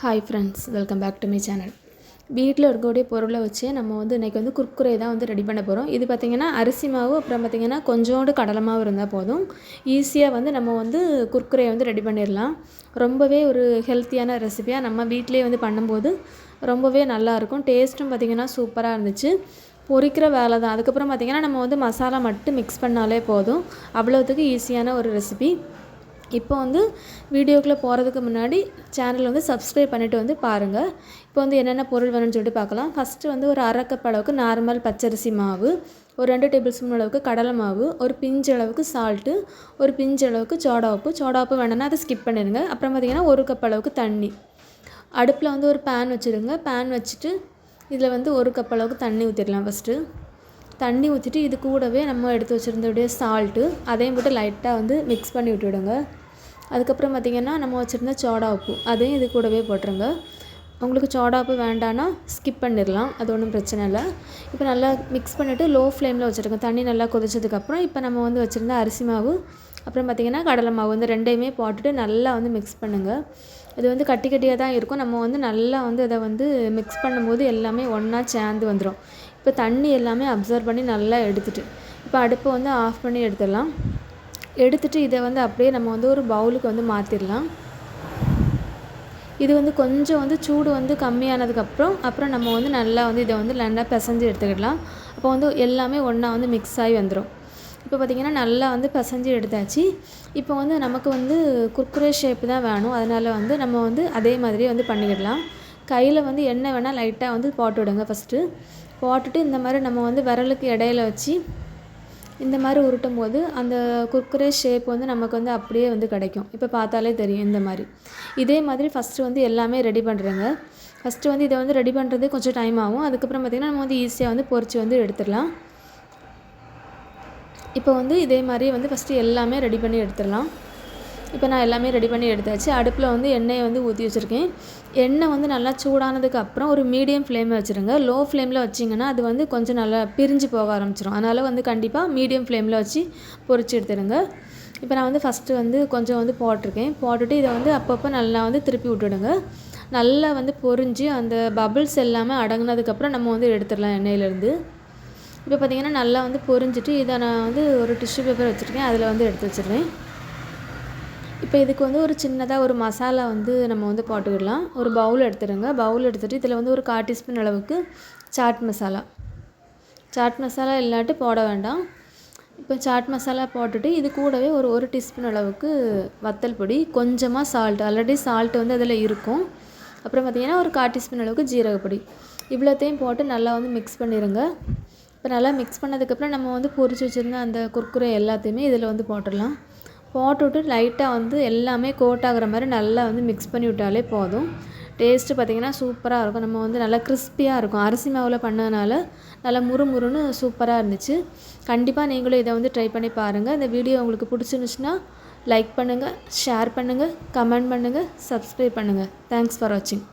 Hi friends welcome back to my channel வீட்டில் இருக்கக்கூடிய பொருளை வச்சு நம்ம வந்து இன்றைக்கி வந்து குர்குரே தான் வந்து ரெடி பண்ண போகிறோம் இது பார்த்திங்கன்னா அரிசி மாவு அப்புறம் பார்த்திங்கன்னா கொஞ்சோண்டு கடலை மாவு இருந்தால் போதும். ஈஸியாக வந்து நம்ம வந்து குர்குரே வந்து ரெடி பண்ணிடலாம். ரொம்பவே ஒரு ஹெல்த்தியான ரெசிபியாக நம்ம வீட்டிலே வந்து பண்ணும்போது ரொம்பவே நல்லாயிருக்கும் டேஸ்ட்டும் பார்த்திங்கன்னா சூப்பராக இருந்துச்சு. பொரிக்கிற வேலை தான். அதுக்கப்புறம் பார்த்திங்கன்னா நம்ம வந்து மசாலா மட்டும் மிக்ஸ் பண்ணாலே போதும். அவ்வளோத்துக்கு ஈஸியான ஒரு ரெசிபி இப்போ வந்து வீடியோக்குள்ளே போகிறதுக்கு முன்னாடி சேனல் வந்து சப்ஸ்கிரைப் பண்ணிவிட்டு வந்து பாருங்கள் இப்போ வந்து என்னென்ன பொருள் வேணும்னு சொல்லிட்டு பார்க்கலாம். ஃபஸ்ட்டு வந்து ஒரு அரை கப் அளவுக்கு நார்மல் பச்சரிசி மாவு ஒரு ரெண்டு டேபிள் ஸ்பூன் அளவுக்கு கடலை மாவு ஒரு பிஞ்சு அளவுக்கு சால்ட்டு ஒரு பிஞ்சு அளவுக்கு சோடா உப்பு. சோடா உப்பு வேணும்னா அதை ஸ்கிப் பண்ணிடுங்க. அப்புறம் பார்த்திங்கன்னா ஒரு கப் அளவுக்கு தண்ணி. அடுப்பில் வந்து ஒரு பேன் வச்சுருங்க. பேன் வச்சுட்டு இதில் வந்து ஒரு கப் அளவுக்கு தண்ணி ஊற்றிடலாம் ஃபஸ்ட்டு தண்ணி ஊற்றிட்டு இது கூடவே நம்ம எடுத்து வச்சுருந்தோடைய சால்ட்டு அதையும் போட்டு லைட்டாக வந்து மிக்ஸ் பண்ணி விட்டுவிடுங்க. அதுக்கப்புறம் பார்த்திங்கன்னா நம்ம வச்சுருந்த சோடா உப்பு அதையும் இது கூடவே போட்டுருங்க. உங்களுக்கு சோடா உப்பு வேண்டான்னா ஸ்கிப் பண்ணிடலாம் அது ஒன்றும் பிரச்சனை இல்லை. இப்போ நல்லா மிக்ஸ் பண்ணிவிட்டு லோ ஃப்ளேமில் வச்சுருங்க. தண்ணி நல்லா கொதிச்சதுக்கப்புறம் இப்போ நம்ம வந்து வச்சுருந்த அரிசி மாவு அப்புறம் பார்த்திங்கன்னா கடலை மாவு வந்து ரெண்டையுமே போட்டுட்டு நல்லா வந்து மிக்ஸ் பண்ணுங்கள் இது வந்து கட்டி கட்டியாக தான் இருக்கும். நம்ம வந்து நல்லா வந்து அதை வந்து மிக்ஸ் பண்ணும்போது எல்லாமே ஒன்றா சேர்ந்து வந்துடும் இப்போ தண்ணி எல்லாமே அப்சர்வ் பண்ணி நல்லா எடுத்துகிட்டு இப்போ அடுப்பை வந்து ஆஃப் பண்ணி எடுத்துடலாம். எடுத்துட்டு இதை வந்து அப்படியே நம்ம வந்து ஒரு பவுலுக்கு வந்து மாற்றிடலாம் இது வந்து கொஞ்சம் வந்து சூடு வந்து கம்மியானதுக்கப்புறம் அப்புறம் நம்ம வந்து நல்லா வந்து இதை வந்து நல்லா பிசைஞ்சு எடுத்துக்கிடலாம். அப்போ வந்து எல்லாமே ஒன்றா வந்து மிக்ஸ் ஆகி வந்துடும் இப்போ பார்த்திங்கன்னா நல்லா வந்து பிசைஞ்சு எடுத்தாச்சு. இப்போ வந்து நமக்கு வந்து குர்குரே ஷேப்பு தான் வேணும். அதனால் வந்து நம்ம வந்து அதே மாதிரியே வந்து பண்ணிக்கிடலாம். கையில் வந்து எண்ணெய் வேணால் லைட்டாக வந்து போட்டு விடுங்க ஃபஸ்ட்டு போட்டுட்டு இந்த மாதிரி நம்ம வந்து விரலுக்கு இடையில வச்சு இந்த மாதிரி உருட்டும் போது அந்த குர்குரே ஷேப் வந்து நமக்கு வந்து அப்படியே வந்து கிடைக்கும். இப்போ பார்த்தாலே தெரியும் இந்த மாதிரி. இதே மாதிரி ஃபஸ்ட்டு வந்து எல்லாமே ரெடி பண்ணுறேங்க ஃபஸ்ட்டு வந்து இதை வந்து ரெடி பண்ணுறது கொஞ்சம் டைம் ஆகும். அதுக்கப்புறம் பார்த்திங்கன்னா நம்ம வந்து ஈஸியாக வந்து பொறிச்சு வந்து எடுத்துடலாம். இப்போ வந்து இதே மாதிரி வந்து ஃபஸ்ட்டு எல்லாமே ரெடி பண்ணி எடுத்துடலாம். இப்போ நான் எல்லாமே ரெடி பண்ணி எடுத்தாச்சு. அடுப்பில் வந்து எண்ணெயை வந்து ஊற்றி வச்சுருக்கேன். எண்ணெய் வந்து நல்லா சூடானதுக்கு அப்புறம் ஒரு மீடியம் ஃப்ளேமில் வச்சுருங்க. லோ ஃப்ளேமில் வச்சிங்கன்னா அது வந்து கொஞ்சம் நல்லா பிரிஞ்சு போக ஆரம்பிச்சிடும் அதனால் வந்து கண்டிப்பாக மீடியம் ஃப்ளேமில் வச்சு பொறிச்சு எடுத்துடுங்க. இப்போ நான் வந்து ஃபஸ்ட்டு வந்து கொஞ்சம் வந்து போட்டிருக்கேன். போட்டுட்டு இதை வந்து அப்பப்போ நல்லா வந்து திருப்பி விட்டுடுங்க. நல்லா வந்து பொறிஞ்சு அந்த பபிள்ஸ் எல்லாமே அடங்கினதுக்கப்புறம் நம்ம வந்து எடுத்துடலாம் எண்ணெயிலேருந்து. இப்போ பார்த்திங்கன்னா நல்லா வந்து பொரிஞ்சிட்டு இதை நான் வந்து ஒரு டிஷ்யூ பேப்பர் வச்சுருக்கேன். அதில் வந்து எடுத்து வச்சுருவேன். இப்போ இதுக்கு வந்து ஒரு சின்னதாக ஒரு மசாலா வந்து நம்ம வந்து போட்டுக்கிடலாம். ஒரு பவுல் எடுத்துடுங்க. பவுல் எடுத்துகிட்டு இதில் வந்து ஒரு கால் டீஸ்பூன் அளவுக்கு சாட் மசாலா சாட் மசாலா இல்லாட்டி போட வேண்டாம். இப்போ சாட் மசாலா போட்டுட்டு இது கூடவே ஒரு ஒரு டீஸ்பூன் அளவுக்கு வத்தல் பொடி கொஞ்சமாக சால்ட் ஆல்ரெடி சால்ட் வந்து அதில் இருக்கும். அப்புறம் பார்த்திங்கன்னா ஒரு கால் டீஸ்பூன் அளவுக்கு ஜீரகப்பொடி இவ்வளோத்தையும் போட்டு நல்லா வந்து மிக்ஸ் பண்ணிடுங்க. இப்போ நல்லா மிக்ஸ் பண்ணதுக்கப்புறம் நம்ம வந்து பொரிச்சு வச்சுருந்த அந்த குர்குரே எல்லாத்தையுமே இதில் வந்து போட்டுடலாம். போட்டுவிட்டு லைட்டாக வந்து எல்லாமே கோட் ஆகிற மாதிரி நல்லா வந்து மிக்ஸ் பண்ணி விட்டாலே போதும். டேஸ்ட்டு பார்த்திங்கன்னா சூப்பராக இருக்கும். நம்ம வந்து நல்லா கிறிஸ்பியாக இருக்கும். அரிசி மாவில் பண்ணதுனால நல்லா முறுமுறுன்னு சூப்பராக இருந்துச்சு. கண்டிப்பாக நீங்களும் இதை வந்து ட்ரை பண்ணி பாருங்கள் இந்த வீடியோ உங்களுக்கு பிடிச்சிருந்துச்சுன்னா லைக் பண்ணுங்கள் ஷேர் பண்ணுங்கள் கமெண்ட் பண்ணுங்கள் சப்ஸ்கிரைப் பண்ணுங்கள் தேங்க்ஸ் ஃபார் வாட்சிங்